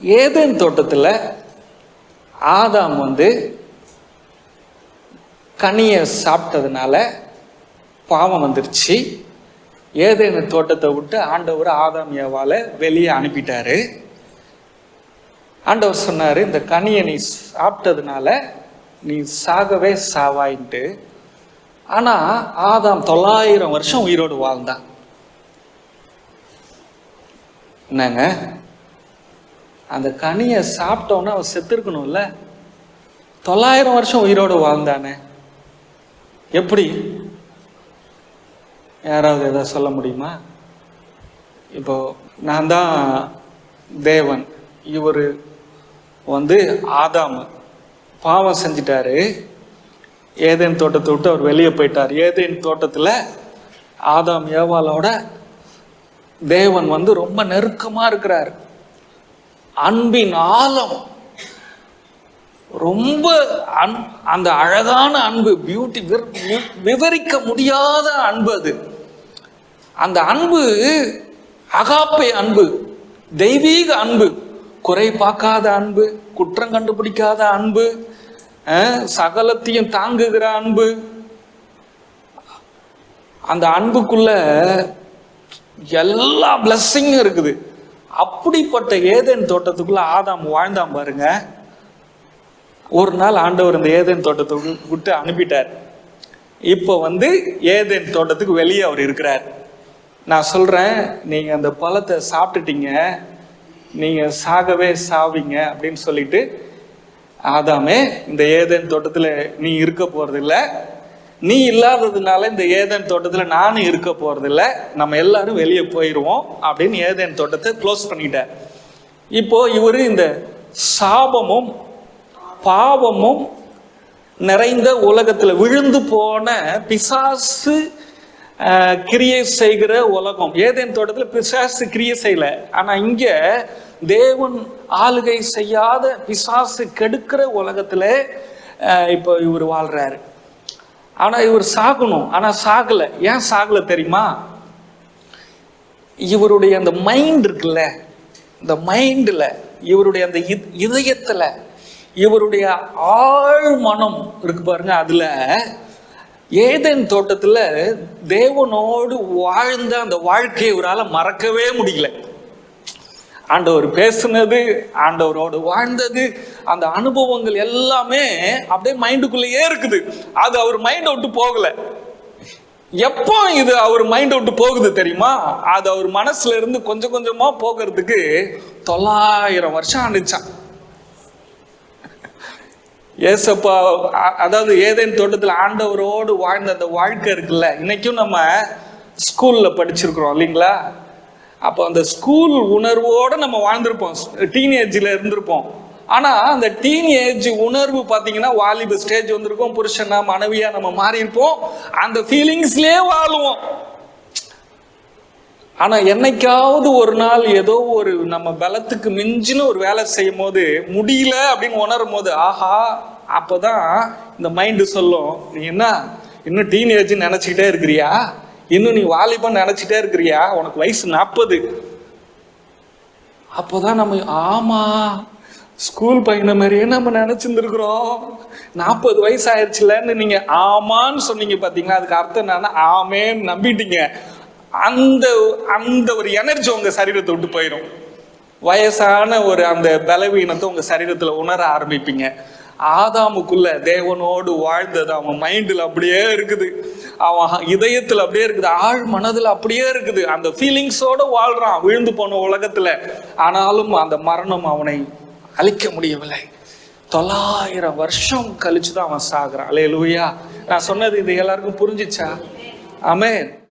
Eden தோட்டத்தில் ஆதாம் வந்து கனியை சாப்பிட்டதுனால பாவம் வந்துருச்சு. ஏதேனு தோட்டத்தை விட்டு ஆண்டவர் ஆதாம் ஏவால வெளியே அனுப்பிட்டாரு. ஆண்டவர் சொன்னார் இந்த கனியை நீ சாப்பிட்டதுனால நீ சாகவே சாவாயின்ட்டு. ஆனால் ஆதாம் தொள்ளாயிரம் வருஷம் உயிரோடு வாழ்ந்தான். என்னங்க? அந்த கனியை சாப்பிட்டோன்னா அவன் செத்துருக்கணும்ல? தொள்ளாயிரம் வருஷம் உயிரோடு வாழ்ந்தானே. எப்படி? யாராவது எதாவது சொல்ல முடியுமா? இப்போ நான் தான் தேவன். இவர் வந்து ஆதாம். பாவம் செஞ்சிட்டாரு. ஏதேன் தோட்டத்தை விட்டு அவர் வெளியே போயிட்டார். ஏதேன் தோட்டத்தில் ஆதாம் ஏவாலோட தேவன் வந்து ரொம்ப நெருக்கமாக இருக்கிறார். அன்பின் ஆழம். ரொம்ப அன் அந்த அழகான அன்பு பியூட்டி விவரிக்க முடியாத அன்பு அது. அந்த அன்பு அகாப்பை அன்பு தெய்வீக அன்பு குறை பார்க்காத அன்பு குற்றம் கண்டுபிடிக்காத அன்பு சகலத்தையும் தாங்குகிற அன்பு. அந்த அன்புக்குள்ள எல்லா பிளஸ்ஸிங்கும் இருக்குது. அப்படிப்பட்ட ஏதேன் தோட்டத்துக்குள்ள ஆதாம் வாழ்ந்தான் பாருங்க. ஒரு நாள் ஆண்டவர் இந்த ஏதேன் தோட்டத்துக்கு விட்டு அனுப்பிட்டார். இப்போ வந்து ஏதேன் தோட்டத்துக்கு வெளியே அவர் இருக்கிறார். நான் சொல்றேன் நீங்க அந்த பழத்தை சாப்பிட்டுட்டீங்க நீங்க சாகவே சாவீங்க அப்படின்னு சொல்லிட்டு ஆதாமே இந்த ஏதேன் தோட்டத்தில் நீ இருக்க போகிறதில்ல நீ இல்லாததுனால இந்த ஏதேன் தோட்டத்தில் நானும் இருக்க போகிறதில்ல நம்ம எல்லாரும் வெளியே போயிடுவோம் அப்படின்னு ஏதேன் தோட்டத்தை க்ளோஸ் பண்ணிட்டார் இப்போ இவர் இந்த சாபமும் பாவமும் நிறைந்த உலகத்தில் விழுந்து போன பிசாசு கிரியை செய்கிற உலகம். ஏதேன் தோட்டத்தில் பிசாசு கிரியை செய்யல. ஆனால் இங்கே தேவன் ஆளுகை செய்யாத பிசாசு கெடுக்கிற உலகத்தில் இப்போ இவர் வாழ்றாரு. ஆனா இவர் சாகணும். ஆனா சாகல. ஏன் சாகல தெரியுமா? இவருடைய அந்த மைண்ட் இருக்குல்ல இந்த மைண்டில் இவருடைய அந்த இத்- இதயத்துல இவருடைய ஆழ் மனம் இருக்கு பாருங்க அதுல ஏதேன் தோட்டத்துல தேவனோடு வாழ்ந்த அந்த வாழ்க்கையை இவரால் மறக்கவே முடியல. ஆண்டவர் பேசுனது ஆண்டவரோடு வாழ்ந்தது அந்த அனுபவங்கள் எல்லாமே அப்படியே மைண்டுக்குள்ளேயே இருக்குது. அது அவர் மைண்டை விட்டு போகல. எப்போ இது அவர் மைண்ட் விட்டு போகுது தெரியுமா? அது அவர் மனசுல இருந்து கொஞ்சம் கொஞ்சமா போகிறதுக்கு தொள்ளாயிரம் வருஷம் ஆண்டுச்சான். ஏசப்பா அதாவது ஏதேன் தோட்டத்தில் ஆண்டவரோடு வாழ்ந்த அந்த வாழ்க்கை இருக்குல்ல இன்னைக்கும் நம்ம ஸ்கூல்ல படிச்சிருக்கிறோம் இல்லைங்களா? அப்போ அந்த ஸ்கூல் உணர்வோடு நம்ம வாழ்ந்திருப்போம். டீனேஜில் இருந்திருப்போம். ஆனால் அந்த டீனேஜ் உணர்வு பார்த்தீங்கன்னா வாலிப ஸ்டேஜ் வந்திருக்கோம் புருஷனா மனைவியா நம்ம மாறியிருப்போம். அந்த ஃபீலிங்ஸ்லே வாழுவோம். ஆனால் என்னைக்காவது ஒரு நாள் ஏதோ ஒரு நம்ம பலத்துக்கு மிஞ்சின ஒரு வேலை செய்யும் போது முடியல அப்படின்னு உணரும் போது ஆஹா அப்போதான் இந்த மைண்டு சொல்லும். நீ என்ன இன்னும் டீனேஜ் நினச்சிக்கிட்டே இருக்கிறியா? இன்னும் நீ வாலிபன் நினைச்சிட்டே இருக்கிறியா? உனக்கு வயசு நாற்பது அப்போதான் நம்ம ஆமா ஸ்கூல் பையனை மாதிரியே நம்ம நினைச்சிருந்துருக்குறோம். நாற்பது வயசு ஆயிடுச்சுலன்னு நீங்க ஆமான்னு சொன்னீங்க பாத்தீங்களா? அதுக்கு அர்த்தம் என்னன்னா ஆமேன்னு நம்பிட்டீங்க. அந்த அந்த ஒரு எனர்ஜி உங்க சரீரத்தை விட்டு போயிடும் வயசான ஒரு அந்த பலவீனத்தை உங்க சரீரத்துல உணர ஆரம்பிப்பீங்க. ஆதாமுக்குள்ள தேவனோடு வாழ்ந்தது. அவன் மைண்டில் அப்படியே இருக்குது. அவன் இதயத்தில் அப்படியே இருக்குது. ஆழ் மனதில் அப்படியே இருக்குது. அந்த ஃபீலிங்ஸோடு வாழ்கிறான் விழுந்து போன உலகத்தில். ஆனாலும் அந்த மரணம் அவனை அழிக்க முடியவில்லை. தொள்ளாயிரம் வருஷம் கழிச்சு தான் அவன் சாகுறான். அலே நான் சொன்னது இது எல்லாருக்கும் புரிஞ்சிச்சா? ஆமென்